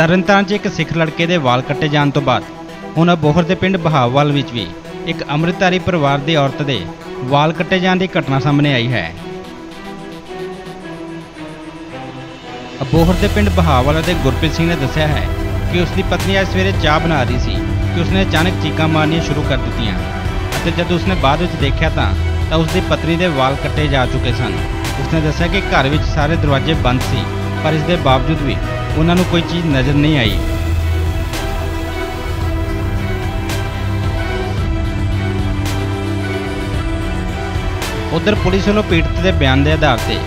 ਤਰਨਤਾਰਨ 'ਚ ਇੱਕ ਸਿੱਖ ਲੜਕੇ ਦੇ ਵਾਲ ਕੱਟੇ ਜਾਣ ਤੋਂ ਬਾਅਦ, ਹੁਣ ਅਬੋਹਰ ਦੇ ਪਿੰਡ ਬਹਾਵਲ ਵਿੱਚ ਵੀ ਇੱਕ ਅੰਮ੍ਰਿਤਧਾਰੀ ਪਰਿਵਾਰ ਦੀ ਔਰਤ ਦੇ ਵਾਲ ਕੱਟੇ ਜਾਣ ਦੀ ਘਟਨਾ ਸਾਹਮਣੇ ਆਈ ਹੈ। ਅਬੋਹਰ ਦੇ ਪਿੰਡ ਬਹਾਵਲ ਦੇ ਗੁਰਪ੍ਰੀਤ ਸਿੰਘ ਨੇ ਦੱਸਿਆ ਹੈ ਕਿ ਉਸ ਦੀ ਪਤਨੀ ਅੱਜ ਸਵੇਰੇ ਚਾਹ ਬਣਾ ਰਹੀ ਸੀ ਕਿ ਉਸਨੇ ਅਚਾਨਕ ਚੀਕਾਂ ਮਾਰਨੀਆਂ ਸ਼ੁਰੂ ਕਰ ਦਿੱਤੀਆਂ ਅਤੇ ਜਦ ਉਸਨੇ ਬਾਅਦ ਵਿੱਚ ਦੇਖਿਆ ਤਾਂ ਤਾਂ ਉਸ ਦੀ ਪਤਨੀ ਦੇ ਵਾਲ ਕੱਟੇ ਜਾ ਚੁੱਕੇ ਸਨ। ਉਸਨੇ ਦੱਸਿਆ ਕਿ ਘਰ ਵਿੱਚ ਸਾਰੇ ਦਰਵਾਜ਼ੇ ਬੰਦ ਸੀ, ਪਰ ਇਸ ਦੇ ਬਾਵਜੂਦ ਵੀ ਉਹਨਾਂ ਨੂੰ ਕੋਈ ਚੀਜ਼ ਨਜ਼ਰ ਨਹੀਂ ਆਈ। ਉਧਰ ਪੁਲਿਸ ਵੱਲੋਂ ਪੀੜਤ ਦੇ ਬਿਆਨ ਦੇ ਆਧਾਰ ਤੇ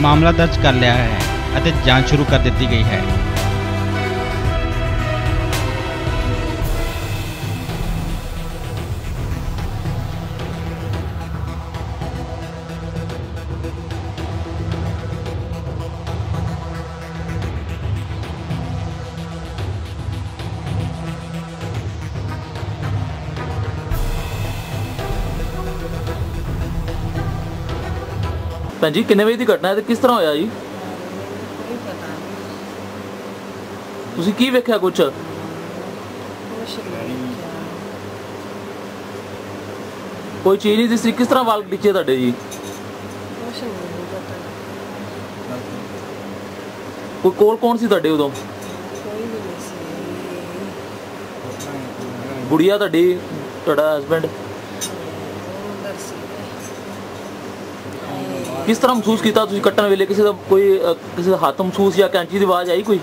ਮਾਮਲਾ ਦਰਜ ਕਰ ਲਿਆ ਹੈ ਅਤੇ ਜਾਂਚ ਸ਼ੁਰੂ ਕਰ ਦਿੱਤੀ ਗਈ ਹੈ। ਭੈਣ ਜੀ ਕਿੰਨੇ ਵਜੇ ਦੀ ਘਟਨਾ ਹੈ ਤੇ ਕਿਸ ਤਰ੍ਹਾਂ ਹੋਇਆ ਜੀ? ਪਤਾ ਤੁਸੀਂ ਕੀ ਵੇਖਿਆ ਕੁਛ? ਕੁਛ ਨਹੀਂ ਦੇਖਿਆ ਕੋਈ ਚੀਜ਼ ਨਹੀਂ ਦਿਸੀ? ਕਿਸ ਤਰ੍ਹਾਂ ਵਾਲ ਖਿੱਚੇ ਤੁਹਾਡੇ ਜੀ? ਕੁਛ ਨਹੀਂ ਪਤਾ ਕੋਈ ਕੋਲ ਕੌਣ ਸੀ ਤੁਹਾਡੇ ਉਦੋਂ? ਕੋਈ ਵੀ ਨਹੀਂ ਸੀ ਗੁੜੀਆ ਤੁਹਾਡੀ ਤੁਹਾਡਾ ਹਸਬੰਡ ਉਹ ਅੰਦਰ ਸੀ। ਕਿਸ ਤਰ੍ਹਾਂ ਮਹਿਸੂਸ ਕੀਤਾ ਤੁਸੀਂ ਕੱਟਣ ਵੇਲੇ? ਕਿਸੇ ਦਾ ਕੋਈ ਅ, ਕਿਸੇ ਦਾ ਹੱਥ ਮਹਿਸੂਸ ਜਾਂ ਕੈਂਚੀ ਦੀ ਆਵਾਜ਼ ਆਈ ਕੋਈ?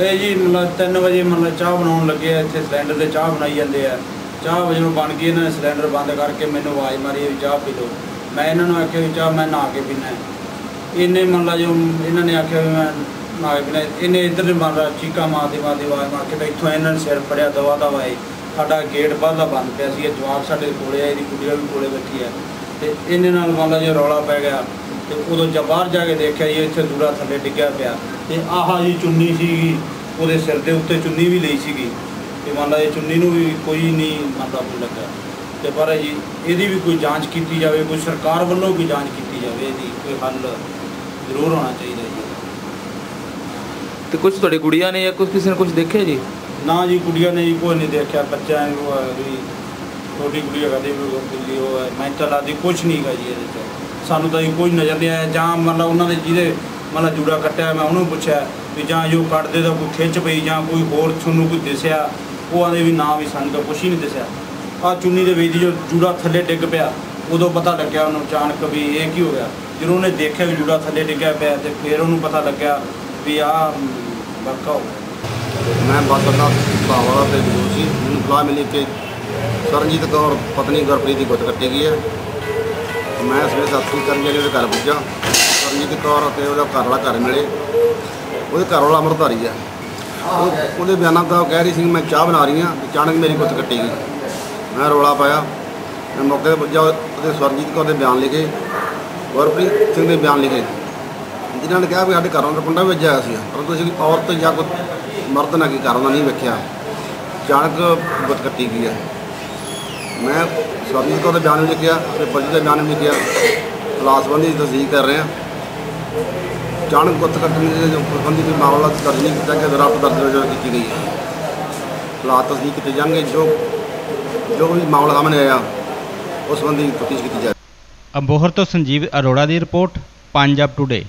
ਇਹ ਜੀ ਮਤਲਬ 3 ਵਜੇ ਮਤਲਬ ਚਾਹ ਬਣਾਉਣ ਲੱਗੇ ਆ ਇੱਥੇ ਸਿਲੰਡਰ ਤੇ ਚਾਹ ਬਣਾਈ ਜਾਂਦੇ ਆ। ਚਾਹ ਵਜੇ ਬਣ ਗਈ ਇਹਨਾਂ ਨੇ ਸਿਲੰਡਰ ਬੰਦ ਕਰਕੇ ਮੈਨੂੰ ਆਵਾਜ਼ ਮਾਰੀ ਵੀ ਚਾਹ ਪੀ ਲਓ। ਮੈਂ ਇਹਨਾਂ ਨੂੰ ਆਖਿਆ ਵੀ ਚਾਹ ਮੈਂ ਨਹਾ ਕੇ ਪੀਣਾ ਹੈ। ਇਹਨੇ ਮਤਲਬ ਜੋ ਇਹਨਾਂ ਨੇ ਆਖਿਆ ਵੀ ਮੈਂ ਨਹਾ ਕੇ ਪੀਣਾ ਹੈ। ਇਹਨੇ ਇੱਧਰ ਦੇ ਮਾਰਾ ਚੀਕਾ ਮਾਰਦੇ ਮਾਰਦੇ ਆਵਾਜ਼ ਮਾਰ ਕੇ ਤੇ ਇੱਥੋਂ ਇਹਨਾਂ ਨੇ ਸਿਰ ਫੜਿਆ ਦਵਾ ਦਵਾ ਆਏ। ਸਾਡਾ ਗੇਟ ਬਾਹਰ ਦਾ ਬੰਦ ਪਿਆ ਸੀ ਇਹ ਜਵਾਕ ਸਾਡੇ ਕੋਲੇ ਆ ਇਹਦੀ ਕੁੜੀਆ ਵੀ ਕੋਲੇ ਬੈਠੀ ਆ। ਤੇ ਇਹਨੇ ਨਾਲ ਮਤਲਬ ਜੋ ਰੌਲਾ ਪੈ ਗਿਆ ਤੇ ਉਦੋਂ ਜਦ ਬਾਹਰ ਜਾ ਕੇ ਦੇਖਿਆ ਜੀ ਇੱਥੇ ਦੂਰਾ ਥੱਲੇ ਡਿੱਗਿਆ ਪਿਆ। ਤੇ ਆਹ ਜੀ ਚੁੰਨੀ ਸੀਗੀ ਉਹਦੇ ਸਿਰ ਦੇ ਉੱਤੇ ਚੁੰਨੀ ਵੀ ਲਈ ਸੀਗੀ। ਤੇ ਮੰਨ ਲਾ ਇਹ ਚੁੰਨੀ ਨੂੰ ਵੀ ਕੋਈ ਨਹੀਂ ਮੰਨਦਾ ਕੋਈ ਲੱਗਾ। ਤੇ ਪਰ ਜੀ ਇਹਦੀ ਵੀ ਕੋਈ ਜਾਂਚ ਕੀਤੀ ਜਾਵੇ ਕੋਈ ਸਰਕਾਰ ਵੱਲੋਂ ਕੋਈ ਜਾਂਚ ਕੀਤੀ ਜਾਵੇ ਇਹਦੀ ਕੋਈ ਹੱਲ ਜ਼ਰੂਰ ਹੋਣਾ ਚਾਹੀਦਾ ਜੀ। ਤੇ ਕੁਝ ਤੁਹਾਡੀ ਗੁੜੀਆ ਨੇ ਜਾਂ ਕੁਝ ਕਿਸੇ ਨੇ ਕੁਝ ਦੇਖਿਆ ਜੀ? ਨਾ ਜੀ ਕੁੜੀਆਂ ਨੇ ਜੀ ਕੋਈ ਨਹੀਂ ਦੇਖਿਆ ਬੱਚਿਆਂ ਨੂੰ ਵੀ ਛੋਟੀ ਕੁੜੀਆਂ ਕਦੇ ਵੀ ਉਹ ਹੈ। ਮੈਂ ਚਲਾ ਕੁਝ ਨਹੀਂ ਗਾ ਜੀ ਇਹਦੇ ਚ। ਸਾਨੂੰ ਤਾਂ ਜੀ ਕੋਈ ਨਜ਼ਰ ਨਹੀਂ ਆਇਆ। ਜਾਂ ਮਤਲਬ ਉਹਨਾਂ ਦੇ ਜਿਹਦੇ ਮਤਲਬ ਜੂੜਾ ਕੱਟਿਆ, ਮੈਂ ਉਹਨੂੰ ਪੁੱਛਿਆ ਵੀ ਜਾਂ ਜੋ ਕੱਟਦੇ ਦਾ ਕੋਈ ਖਿੱਚ ਪਈ ਜਾਂ ਕੋਈ ਹੋਰ ਤੁਹਾਨੂੰ ਕੋਈ ਦਿਸਿਆ, ਉਹ ਆਂਦੇ ਵੀ ਨਾ ਵੀ ਸਾਨੂੰ ਤਾਂ ਕੁਝ ਹੀ ਨਹੀਂ ਦਿਸਿਆ। ਆ ਚੁੰਨੀ ਦੇ ਵਿੱਚ ਜੋ ਜੂੜਾ ਥੱਲੇ ਡਿੱਗ ਪਿਆ, ਉਦੋਂ ਪਤਾ ਲੱਗਿਆ ਉਹਨੂੰ ਅਚਾਨਕ ਵੀ ਇਹ ਕੀ ਹੋ ਗਿਆ। ਜਦੋਂ ਉਹਨੇ ਦੇਖਿਆ ਵੀ ਜੂੜਾ ਥੱਲੇ ਡਿੱਗਿਆ ਪਿਆ ਤੇ ਫਿਰ ਉਹਨੂੰ ਪਤਾ ਲੱਗਿਆ ਵੀ ਆ ਵਾਕਾ ਹੋ ਗਿਆ। ਮੈਂ ਬੱਸ ਅੱਡਾ ਤੇ ਜਰੂਰ ਸੀ, ਮੈਨੂੰ ਬੁਲਾ ਮਿਲੀ ਕਿ ਸਰਨਜੀਤ ਕੌਰ ਪਤਨੀ ਗੁਰਪ੍ਰੀਤ ਦੀ ਗੁੱਤ ਕੱਟੀ ਗਈ ਹੈ। ਮੈਂ ਸਵੇਰੇ ਸਾਥੀ ਕਰਨ ਜਿਹੜੇ ਉਹਦੇ ਘਰ ਪੁੱਜਾ। ਸਰਨਜੀਤ ਕੌਰ ਅਤੇ ਉਹਦਾ ਘਰ ਵਾਲਾ ਘਰ ਮਿਲੇ। ਉਹਦੇ ਘਰ ਵਾਲਾ ਅਮਰਧਾਰੀ ਆ ਉਹ ਉਹਦੇ ਬਿਆਨਾਂ ਦਾ ਉਹ ਕਹਿ ਰਹੀ ਸੀ ਮੈਂ ਚਾਹ ਬਣਾ ਰਹੀ ਹਾਂ ਤੇ ਅਚਾਨਕ ਮੇਰੀ ਗੁੱਤ ਕੱਟੀ ਗਈ। ਮੈਂ ਰੋਲਾ ਪਾਇਆ। ਮੈਂ ਮੌਕੇ ਤੇ ਪੁੱਜਾ। ਉਹਦੇ ਸਰਨਜੀਤ ਕੌਰ ਦੇ ਬਿਆਨ ਲਿਖੇ। ਗੁਰਪ੍ਰੀਤ ਸਿੰਘ ਦੇ ਬਿਆਨ ਲਿਖੇ। ਜਿਨ੍ਹਾਂ ਨੇ ਕਿਹਾ ਵੀ ਸਾਡੇ ਘਰੋਂ ਦਾ ਕੁੰਡਾ ਵੀ ਵੱਜਿਆ ਸੀ। ਪਰ ਤੁਸੀਂ ਔਰਤ ਜਾਂ ਕੋਈ ਮਰਦ ਨਾ ਕੀ ਕਰਨ ਦਾ ਨਹੀਂ ਵੇਖਿਆ। ਅਚਾਨਕ ਗੁੱਤ ਕੱਟੀ ਗਈ ਹੈ। ਮੈਂ ਸਵਾਮੀ ਕੌਰ ਦਾ ਬਿਆਨ ਵੀ ਲਿਖਿਆ ਤੇ ਪਤੀ ਦਾ ਬਿਆਨ ਵੀ ਲਿਖਿਆ। ਕਲਾਸਬੰਦੀ ਦੀ ਤਸਦੀਕ ਕਰ ਰਹੇ ਹਾਂ। ਅਚਾਨਕ ਗੁੱਤ ਕੱਟਣ ਦੇ ਸੰਬੰਧੀ ਕੋਈ ਮਾਮਲਾ ਦਰਜ ਨਹੀਂ ਕੀਤਾ ਗਿਆ ਰਾਤ ਦਰਜ ਕੀਤੀ ਗਈ ਹੈ। ਹਾਲਾਤ ਤਸਦੀਕ ਕੀਤੇ ਜਾਣਗੇ, ਜੋ ਜੋ ਵੀ ਮਾਮਲਾ ਸਾਹਮਣੇ ਆਇਆ, ਉਸ ਸੰਬੰਧੀ ਤਫਤੀਸ਼ ਕੀਤੀ ਜਾਵੇ ਅਬੋਹਰ ਤੋਂ ਸੰਜੀਵ ਅਰੋੜਾ ਦੀ ਰਿਪੋਰਟ, ਪੰਜਾਬ ਟੁਡੇ